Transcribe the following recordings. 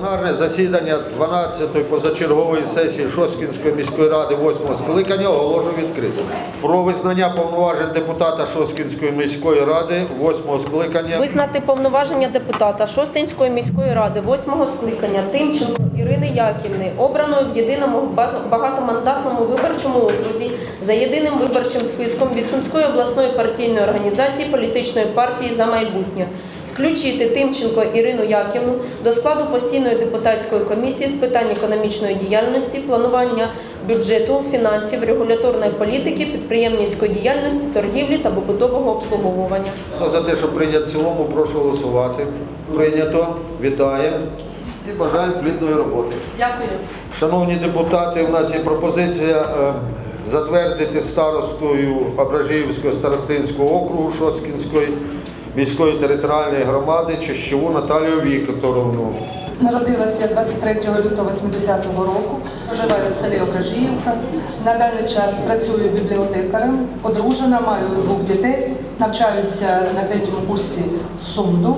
Пленарне засідання 12-ї позачергової сесії Шосткінської міської ради 8-го скликання оголошую відкритим. Про визнання повноважень депутата Шосткінської міської ради 8-го скликання Визнати повноваження депутата Шостинської міської ради восьмого скликання Тимченко Ірини Яківни, обраної в єдиному ба- багатомандатному виборчому окрузі за єдиним виборчим списком від Сумської обласної партійної організації політичної партії за майбутнє. Включити Тимченко Ірину Яківну до складу постійної депутатської комісії з питань економічної діяльності, планування бюджету, фінансів, регуляторної політики, підприємницької діяльності, торгівлі та побутового обслуговування. За те, що прийняти в цілому, прошу голосувати. Прийнято. Вітаємо і бажаємо плідної роботи. Дякую. Шановні депутати, у нас є пропозиція е, затвердити старостою Ображіївського старостинського округу Шоскінської міської територіальної громади Чищову Наталію Вікторовну. Народилася 23 лютого 80-го року, проживаю в селі Ображіївка. На даний час працюю бібліотекарем, одружена, маю двох дітей, навчаюся на третьому курсі СУМДу.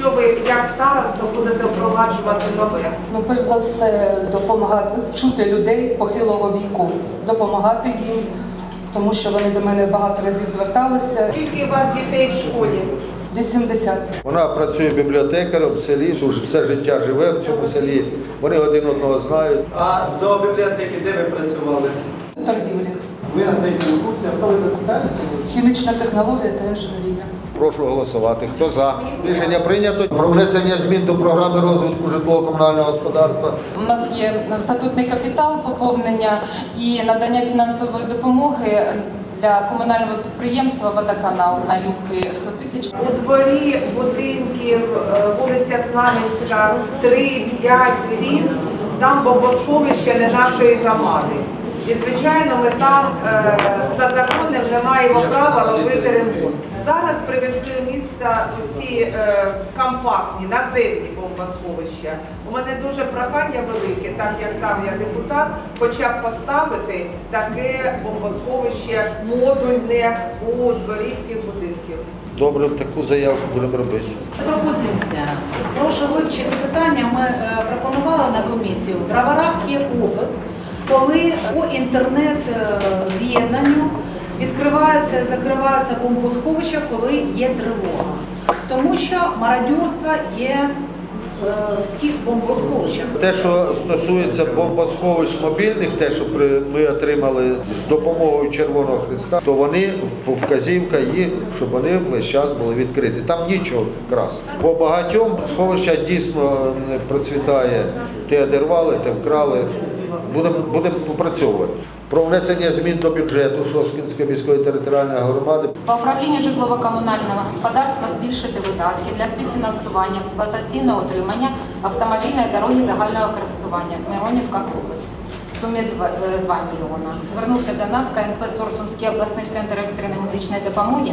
Що ви як староста будете впроваджувати нове? Ну, перш за все, допомагати чути людей похилого віку, допомагати їм, тому що вони до мене багато разів зверталися. Скільки у вас дітей в школі? 80. Вона працює бібліотекарем в селі, вже все життя живе в цьому селі. Вони один одного знають. А до бібліотеки де ви працювали? Торгівлі, Ви на третьому курсі, а хто ви за спеціальністю? хімічна технологія та інженерія. Прошу голосувати. Хто за? Рішення прийнято. Про внесення змін до програми розвитку житлово-комунального господарства. У нас є статутний капітал, поповнення і надання фінансової допомоги для комунального підприємства Водоканал на люки 100 тисяч. У дворі будинків е, вулиця Славянська 3, 5, 7, там бомбосховище не нашої громади. І, звичайно, ми там е, за законом не маємо права робити ремонт. Зараз привезли в місто ці е, компактні наземні бомбосховища. У мене дуже прохання велике, так як там я депутат, хоча б поставити таке бомбосховище модульне у дворі цих будинків. Добре, таку заявку будемо робити. Пропозиція. Прошу вивчити питання. Ми е, пропонували на комісію. Є опит, коли по інтернет-з'єднанню відкриваються і закриваються бомбосховища, коли є тривога. Тому що мародерство є е, в тих бомбосховищах. Те, що стосується бомбосховищ мобільних, те, що ми отримали з допомогою Червоного Христа, то вони вказівка їх, щоб вони весь час були відкриті. Там нічого красти. По багатьом сховища дійсно не процвітає. Те одервали, те вкрали. Будемо будемо попрацьовувати. Про внесення змін до бюджету Шосткінської міської територіальної громади. По управлінню житлово-комунального господарства збільшити видатки для співфінансування експлуатаційного утримання автомобільної дороги загального користування Миронівка Крулець. В сумі 2, мільйона. Звернувся до нас КНП «Стор Сумський обласний центр екстреної медичної допомоги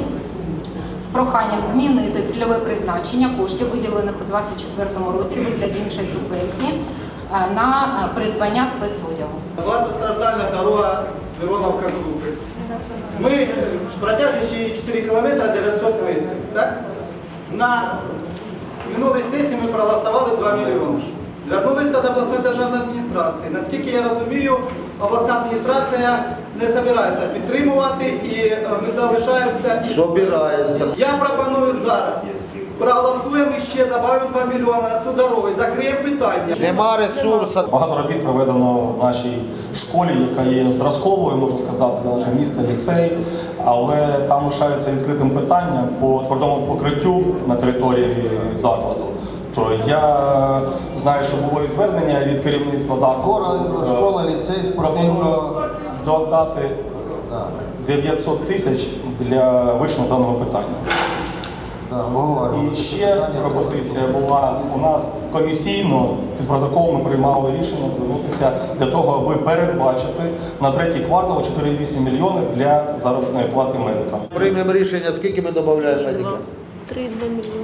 з проханням змінити цільове призначення коштів, виділених у 2024 році вигляді іншої субвенції е, на е, придбання спецодягу. Багатостраждальна дорога Мироновка Крупець. Ми е, протяжності 4 кілометри 900 метрів. Так? На минулій сесії ми проголосували 2 мільйони. Звернулися до обласної державної адміністрації. Наскільки я розумію, обласна адміністрація не збирається підтримувати і е, ми залишаємося. Собирається. Я пропоную зараз. Проголосуємо і ще додаємо 2 мільйони на цю дорогу закриємо питання. Нема ресурсу. Багато робіт проведено в нашій школі, яка є зразковою, можна сказати, для нашого міста ліцей, але там лишається відкритим питання по твердому покриттю на території закладу. То я знаю, що було і звернення від керівництва закладу. Школа, школа ліцей спортивно. додати 900 тисяч для вирішення даного питання. І ще пропозиція була у нас комісійно під протоколом ми приймали рішення звернутися для того, аби передбачити на третій квартал 4,8 мільйони для заробітної плати медикам. Приймемо рішення, скільки ми додаємо медикам? 3,2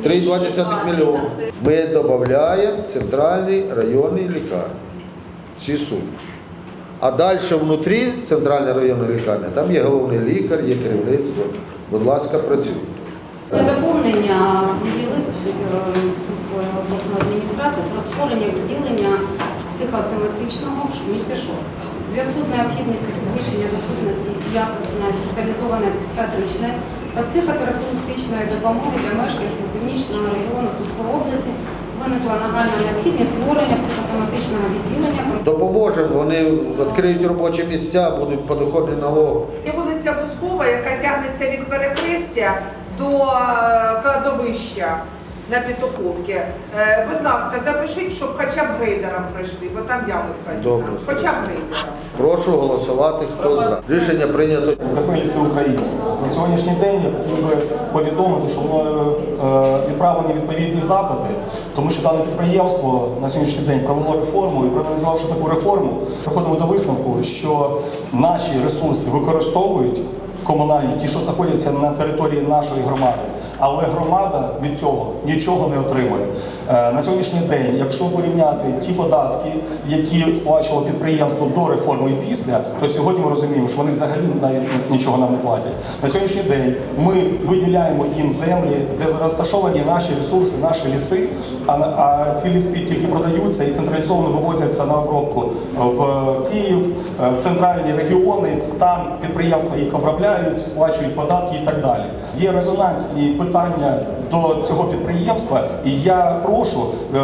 мільйони. 3,2 мільйона. Ми додаємо центральний районний лікарні. Ці суми. А далі внутрі центральної районної лікарні, там є головний лікар, є керівництво. Будь ласка, працюйте. Для доповнення лист е, Сумської обласної адміністрації про створення відділення психосоматичного в місті Шост. В зв'язку з необхідністю підвищення доступності і якісної спеціалізованої психіатричної та психотерапевтичної допомоги для мешканців північного регіону Сумської області виникла нагальна необхідність створення психосоматичного відділення. Допоможемо, вони відкриють робочі місця, будуть подоходні налоги. Є вулиця Бускова, яка тягнеться від перехрестя до е, кладовища на Петуховці. Е, Будь ласка, запишіть, щоб хоча б грейдером прийшли, бо там ями вкатіна. Добре. Хоча б грейдером. Прошу голосувати. Хто за? Рішення прийнято. ДП України». На сьогоднішній день я хотів би повідомити, що мною е, відправлені відповідні запити, тому що дане підприємство на сьогоднішній день провело реформу і проаналізувавши таку реформу, приходимо до висновку, що наші ресурси використовують комунальні, ті, що знаходяться на території нашої громади. Але громада від цього нічого не отримує. Е, На сьогоднішній день, якщо порівняти ті податки, які сплачувало підприємство до реформи і після, то сьогодні ми розуміємо, що вони взагалі навіть нічого нам не платять. На сьогоднішній день ми виділяємо їм землі, де розташовані наші ресурси, наші ліси. А, ці ліси тільки продаються і централізовано вивозяться на обробку в Київ, е, в центральні регіони. Там підприємства їх обробляють, сплачують податки і так далі. Є резонансні питання до цього підприємства, і я прошу е,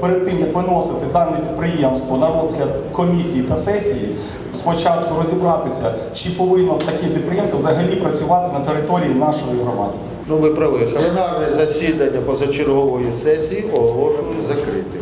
перед тим як виносити дане підприємство на розгляд комісії та сесії, спочатку розібратися, чи повинно таке підприємство взагалі працювати на території нашої громади. Ну ви праві. Пленарне засідання позачергової сесії оголошую закритим.